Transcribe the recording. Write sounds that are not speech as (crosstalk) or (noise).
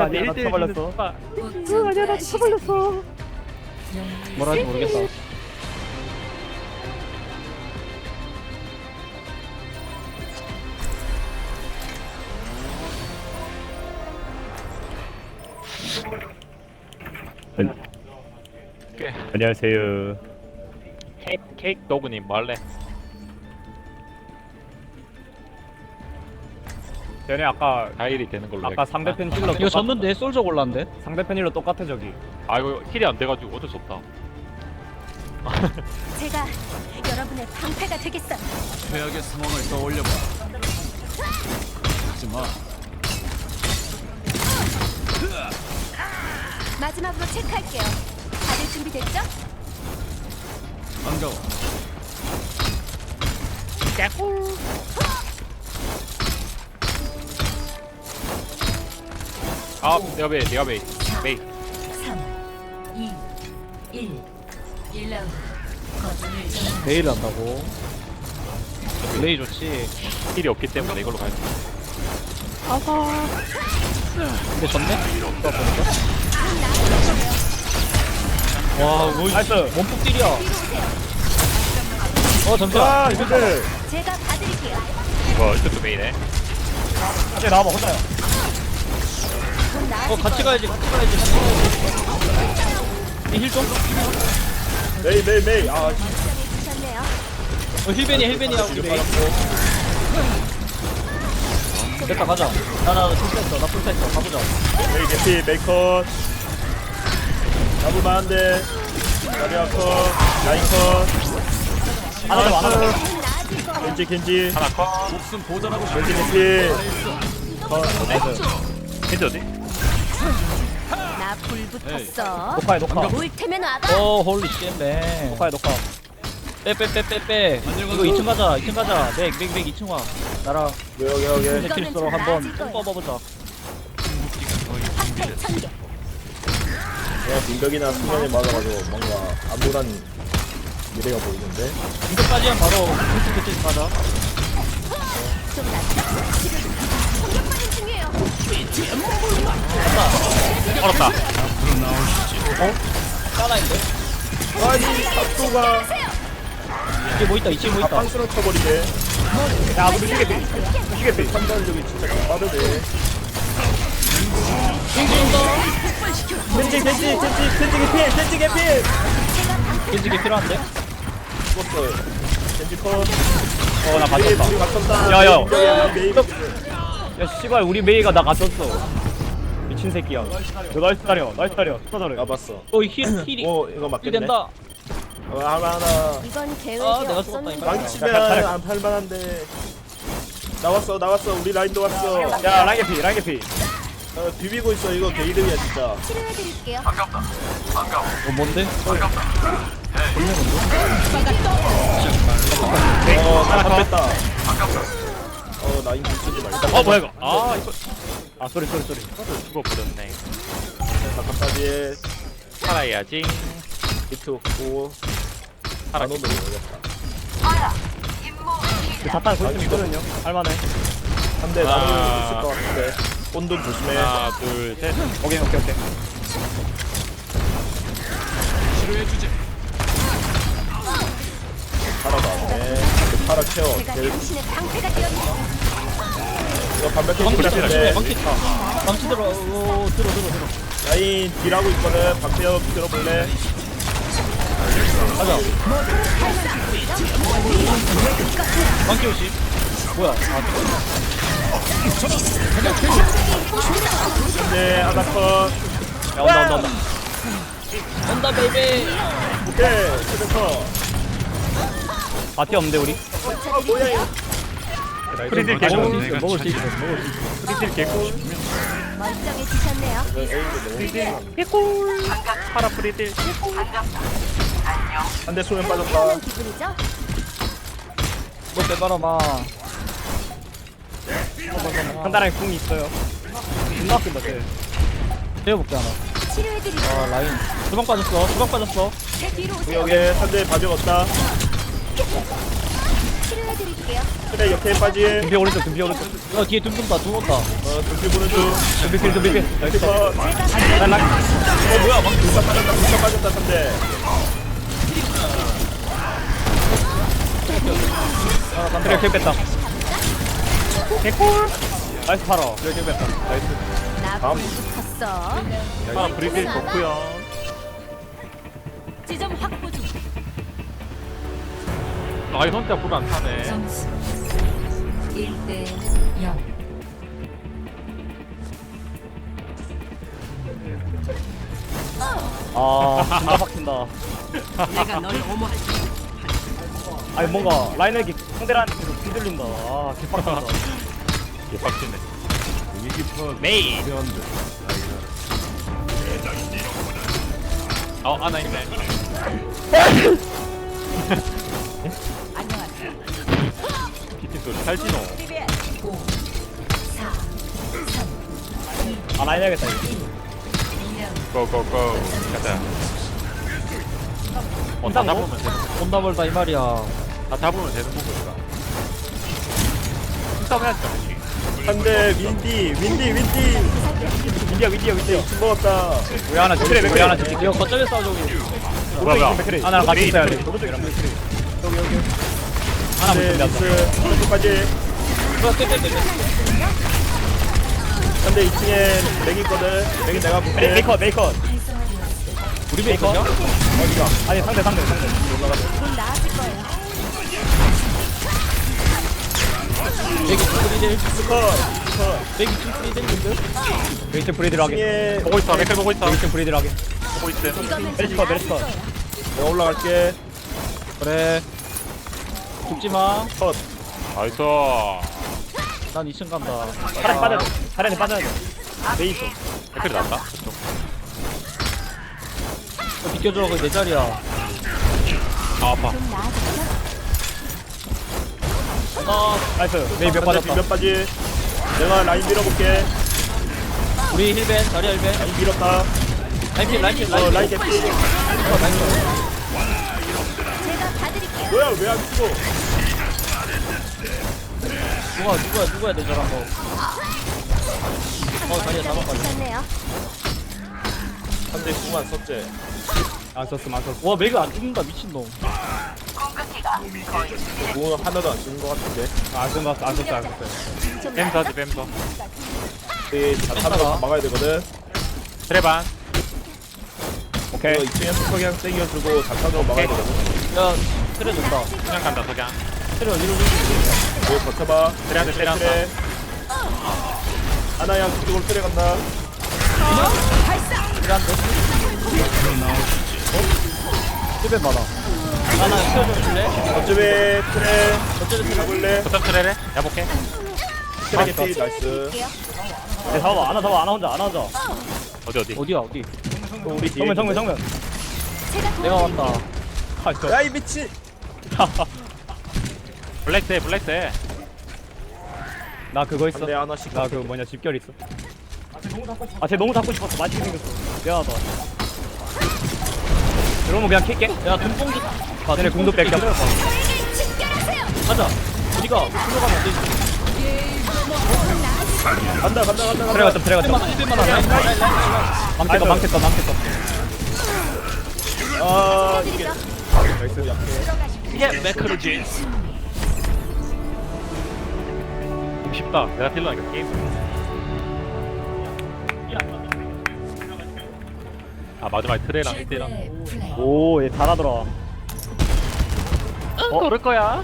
으 아니야. 나 쳐발렸어. 으 아니야 나 쳐발렸어. 뭐라 하지 모르겠다. 안녕하세요. 케이크, 케이크 도그님 뭐 할래? 쟤네 아까 다일이 되는 걸로 아까 해야겠다. 상대편 힐러 이거 졌는데 솔저 골랐는데? 상대편 힐러 똑같아 저기 아 이거 힐이 안 돼가지고 어쩔 수 없다 (laughs) 제가 여러분의 방패가 되겠어요. 최악의 상황을 떠올려봐. 하지마. 마지막으로 체크할게요. 다들 준비됐죠? 반가워. 아 내가 베이 내가 베이 베이 3, 2, 1. 1라운드. 거점을 점령. 베일 한다고. 레이 좋지. 힐이 없기 때문에 이걸로 가야 돼 근데 졌네? 와, 뭐, 나이스 원폭 딜이야. 어. 아 이거들 제가 봐드릴게요. 이거 이것도 베이네 이제 나와봐 혼자야 곧 어, 같이. 가야지, 같이 가야지. 이힐 좀? 메이 메이 메이 아. 어, 힐벤이야, 힐벤이야, 우리 메이. 됐다, 가자. 나, 나, 풀센터, 나 풀센터. 가보자. 메이 개피 메이컷 잡을만 한데 자리아 컷 라인 컷 하나 더 하나 더. 겐지 겐지 하나 컷 목숨 보전하고 싶 겐지 개피 컷 나이스 힐이 어디? 나불 붙었어. 녹화해 녹화 올 테면 와봐. 어, 홀리 쉣맨. 녹화해 녹화 빼, 빼, 빼, 빼, 빼. 이거 2층 가자, 2층 가자. 맥, 맥, 맥 2층 와. 나랑 여기 여기 여기 네킬스로 한번 뽑아보자. 천개. 내가 공격이나 수면에 맞아가지고 뭔가 암울한 미래가 보이는데 이거까지는 바로 풀스 캐치 가자. 좀? 지금 공격받는 중이에요. 얼었다. 까나인데? 아니 각도가 이게 뭐 있다, 2층 뭐 있다. 빵스러 쳐버리네. 야 우리 시계 피 시계 피 판단력이 진짜 좀 빠르네. 겐지 겐지 겐지 겐지 개피 겐지 개피. 겐지게 필요한데? 죽었어 겐지컷. 어나 갇혔다. 둘이 맞췄다. 야, 야. 메이, 메이 야 씨발 우리 메이가 나 갇혔어. 미친 새끼야. 너 나이스 다려. 나이스 다려 스타 다려 가봤어. 어, 힐, 힐이. 어 이거 힐 맞겠네. 된다. 어, 하나 하나. 이건 계획이 아, 내가 죽었다, 없었는데. 이거. 망치면 야, 야, 안 팔만한데. 나왔어 나왔어. 우리 라인도 왔어. 야 라인 개피 라인 개피. 어, 비비고 있어. 이거 개 이름이야 진짜. 치료해드릴게요. 어, 뭔데? 어 하나 뺐다 어 라인 좀 쓰지 말자 어 뭐야 이거? 아 이거. 아 쏘리 쏘리 쏘리 죽어버렸네. 바깥까지. 살아야지. 비트 없고. 살아. 단어도 모르겠다. 그 자탄 볼수 있거든요. 할만해. 한대 하나. 나무 있을 것 같은데. 온돈 조심해. 하나 둘셋. 오케이 오케이 오케이. 치료해주지. 파라 나왔네. 파라 케어 제가 쟤 당신의 방패가 되었네요. 이거 반백해 방치. 방치 들어, 오, 들어, 들어, 들어. 라인 딜하고 있거든 반페어 들어볼래 가자. 방치 오시. 뭐야? 아, 네 아나컷 야 온다 온다 온다 온다, 베이베. 오케이 세대커 바티 없는데 우리 고쳐드릴게요. 프리딜 먹을 개꿀 수 있어 먹을 수 있어 먹을 수 있어 프리딜 개꿀 멀쩡해지셨네요. 개꿀 파라 프리딜 한대 소면 빠졌다 편한 기분이죠? 뭐 빼봐라마. 간단하게 궁이 있어요 존나 아낀다 쟤 배워볼게, 하나. 아, 라인. 주방 빠졌어, 주방 빠졌어. 제 뒤로 오세요. 구역에 한대 봐주었다 치료해드릴게요. 그래 옆에 빠지 등비 오른쪽 등비 오른쪽 야 뒤에 둠 돈다 둠 온다. 어 등필 보는 중. 등비 필 등비 필 나이스. 어난 락. 뭐야? 막 불사 빠졌다 불사 빠졌다 상대. 그래 킬 뺐다. 개꿀. 나이스 팔어 그래 킬 뺐다. 나이스. 나 다음. 컸어. 아 브리딜 좋구요. 지점 확보 중. 아이 혼자 불안 타네. 점수 1대 0 아 진짜 박힌다. 내가 널 어머할 아니 뭔가 라인에게 상대한테 뒤들린다. 아 개빡친다. 개빡치네. 메이. 어 아나 있네 (laughs) 살지노. 5 4아 라인 해야겠다 이거. 2년 고고고. 가자. 어다 잡으면 되는 온다 멀다 이 말이야. 다 잡으면 되는 거니까. 힘싸움 해야지 당연히 상대 윈디 윈디 윈디. 윈디야 윈디야 윈디야. 술 먹었다. 우리 하나 죽지 우리 하나 죽지 이거 거점에 싸워 저기. 뭐야 뭐야. 하나랑 같이 있어야 돼. 여기 여기 하나 못네 준비한다. 미스 오른쪽까지. 상대 2층에 맥 있거든. 맥이 내가 볼게. 메이커 메이커. 우리 메이커? 어디가 아니 상대 상대 상대. 스컷 스컷 메이트 브리드를 하게. 2층에 보고 있어 맥클 보고 있어. 메이트 브리드를 하게. 보고 있어 이거면 메리스커 메리스커 내가 올라갈게. 그래 죽지마. 컷. 나이스. 난 2층 간다. 차라리 빠져야 돼. 차라리 빠져야 돼. 맥클이 낫다 그쪽 어, 비켜줘. 그내 자리야. 아 아파. 좀 나아졌죠? 아 나이스. 메이 몇 상대 빠졌다. 몇 빠지? 내가 라인 밀어볼게. 우리 힐벤 자리야 힐벤. 라인 밀었다. 라인필 라인필 어 라인 라인필 개피 제가 봐드릴게요. 뭐야 왜 안 죽어? 누가 누구야 누구야 내 저런 거어 자리야 멀쩡해 잡아가지고 지셨네요. 상대 궁안 썼지 안 썼음 안 썼음. 와 맥이 안 죽는다 미친놈. 궁은 하나도 안 쓰는 것 같은데. 안 썼어 안 썼어 안 썼어. 좀 뱀서지 뱀서 네 자타가. 막아야 되거든. 이거 오케이 2층에 스커기랑 땡겨주고 자타로 막아야 되거든. 야 트레 준다. 그냥 간다 석양. 트레 어디로 뭐 버텨봐. 트레한테 때려 한다 하나야 그쪽으로 때려간다. 트레한테 힐벤 받아. 나나 힐벤 줄래? 어쩌면 트레 어쩌면 트레 가볼래? 거점 트레래? 야복해. 트레 개피 나이스. 네, 잡아봐. 안아 잡아 안아 혼자 안아 혼자. 어디 어디? 어디야 어디? 또 우리 뒤에 정면 정면. 정면 내가. 왔다. 아 저. 야이 미친 (laughs) 블랙스 블랙스 나 그거 있어. 하나씩 나 그 뭐냐 집결 있어. 아쟤 너무 잡고 싶었어 맛있게 생겼어. 미안하다. 이러면 그냥 킬게. 야 눈뽕기. 아 쟤네 궁도 집결하세요. 가자. 어디가 들어가면 안 되지. 간다 간다 간다 간다. 라인 라인 망쳤다 망쳤다 망쳤다 아 이게. 나이스. 약해 이게 매크로지. 쉽다. 내가 딜러니까 게임. 아 마지막에 트레랑 1대1 최고의 플레이 오 얘 잘하더라. 어? 그럴 거야